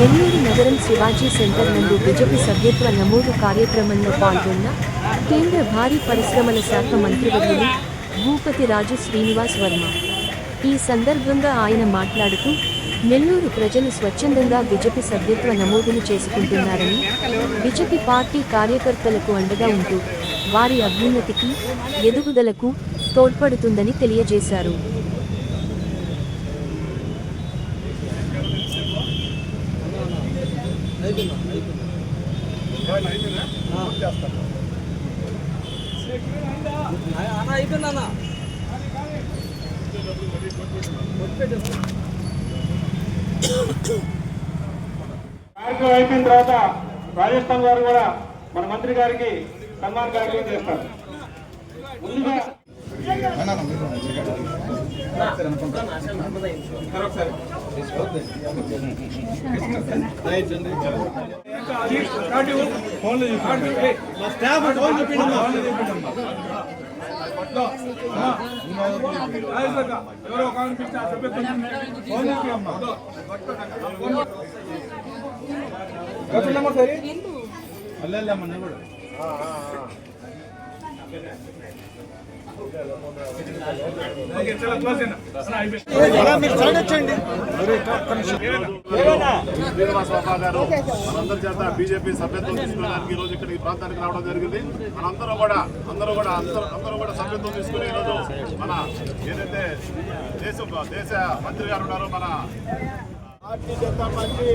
నెల్లూరు నగరం శివాజీ సెంటర్ నందు బిజెపి సభ్యత్వ నమోదు కార్యక్రమంలో పాల్గొన్న కేంద్ర భారీ పరిశ్రమల శాఖ మంత్రివర్యులు భూపతి రాజు శ్రీనివాస్ వర్మ. ఈ సందర్భంగా ఆయన మాట్లాడుతూ నెల్లూరు ప్రజలు స్వచ్ఛందంగా బిజెపి సభ్యత్వ నమోదును చేసుకుంటున్నారని బిజెపి పార్టీ కార్యకర్తలకు అండగా ఉంటూ వారి అభ్యున్నతికి ఎదుగుదలకు తోడ్పడుతుందని తెలియజేశారు. అన్న అయిపోయింది అన్న కార్యక్రమం అయిపోయిన తర్వాత రాజస్థాన్ గారు కూడా మన మంత్రి గారికి సన్మాన కార్యక్రమం చేస్తారు. ముందుగా ఎవరో కనిపిస్తే ఆ సభ్యత్వం ఫోన్ చేసి అమ్మా ఓకే చాలా క్లోజ్ అయినా అన్న, అయిపోయింది. శ్రీనివాస్ గారు మనందరి చేత బీజేపీ సభ్యత్వం తీసుకోవడానికి రోజు ఇక్కడ ఈ ప్రాంతానికి రావడం జరిగింది మనందరూ కూడా అందరూ కూడా అందరూ అందరూ కూడా సభ్యత్వం తీసుకుని ఈరోజు మన ఏదైతే దేశ దేశ మంత్రి గారు ఉన్నారో మన భారతీయ జనతా పార్టీ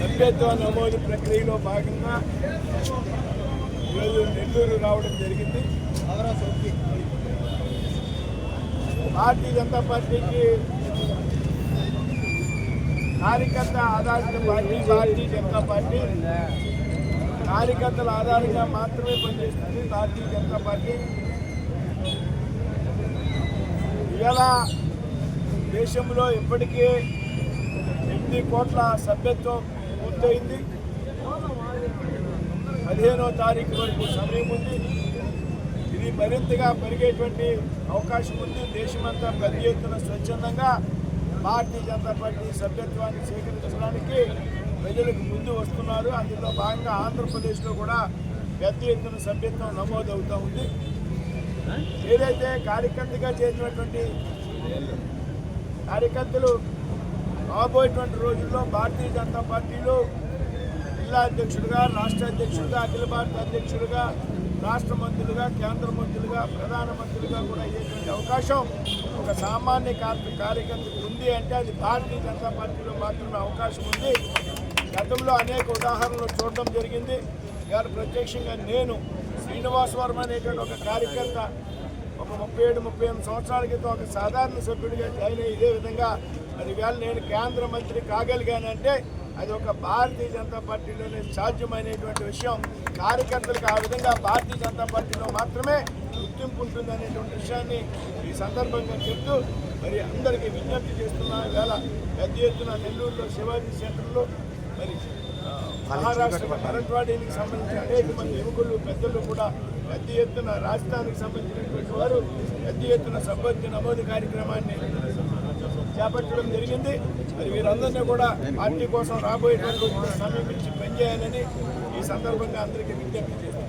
సభ్యత్వ నమోదు ప్రక్రియలో భాగంగా ఈరోజు నెల్లూరు రావడం జరిగింది. భారతీయ జనతా పార్టీకి కార్యకర్త ఆధారిత పార్టీ భారతీయ జనతా పార్టీ. కార్యకర్తల ఆధారంగా మాత్రమే పనిచేస్తుంది భారతీయ జనతా పార్టీ. ఇవాళ దేశంలో ఇప్పటికే ఎనిమిది కోట్ల సభ్యత్వం పూర్తయింది. పదిహేనో తారీఖు వరకు సమయం ఉంది. ఇది మరింతగా పెరిగేటువంటి అవకాశం ఉంది. దేశమంతా పెద్ద ఎత్తున స్వచ్ఛందంగా భారతీయ జనతా పార్టీ సభ్యత్వాన్ని స్వీకరించడానికి ప్రజలకు ముందు వస్తున్నారు. అందులో భాగంగా ఆంధ్రప్రదేశ్లో కూడా పెద్ద ఎత్తున సభ్యత్వం నమోదవుతూ ఉంది. ఏదైతే కార్యకర్తగా చేసినటువంటి కార్యకర్తలు రాబోయేటువంటి రోజుల్లో భారతీయ జనతా పార్టీలో జిల్లా అధ్యక్షుడిగా రాష్ట్ర అధ్యక్షుడిగా అఖిల భారత అధ్యక్షుడిగా రాష్ట్ర మంత్రులుగా కేంద్ర మంత్రులుగా ప్రధానమంత్రులుగా కూడా అయ్యేటువంటి అవకాశం ఒక సామాన్య కార్మిక కార్యకర్తకు ఉంది అంటే అది భారతీయ జనతా పార్టీలో మాత్రమే అవకాశం ఉంది. గతంలో అనేక ఉదాహరణలు చూడడం జరిగింది. ఇవాళ ప్రత్యక్షంగా నేను శ్రీనివాస్ వర్మ అనేటువంటి ఒక కార్యకర్త ఒక ముప్పై ఏడు ముప్పై ఎనిమిది సంవత్సరాల క్రితం ఒక సాధారణ సభ్యుడిగా జాయిన్ అయ్యి ఇదే విధంగా మరి ఇవాళ నేను కేంద్ర మంత్రి కాగలిగానంటే అది ఒక భారతీయ జనతా పార్టీలోనే సాధ్యమైనటువంటి విషయం. కార్యకర్తలకు ఆ విధంగా భారతీయ జనతా పార్టీలో మాత్రమే గుర్తింపు ఉంటుంది అనేటువంటి విషయాన్ని ఈ సందర్భంగా చెప్తూ మరి అందరికీ విజ్ఞప్తి చేస్తున్నా. వేళ పెద్ద ఎత్తున నెల్లూరులో శివాజీ సెంటర్లో మరి మహారాష్ట్ర మరట్వాడీకి సంబంధించిన అనేక మంది యువకులు పెద్దలు కూడా పెద్ద ఎత్తున రాజధానికి సంబంధించినటువంటి వారు పెద్ద ఎత్తున సభ్యత్వ నమోదు కార్యక్రమాన్ని చేపట్టడం జరిగింది. మరి వీరందరినీ కూడా పార్టీ కోసం రాబోయేటువంటి సమీపించి పనిచేయాలని ఈ సందర్భంగా అందరికీ విజ్ఞప్తి చేస్తాను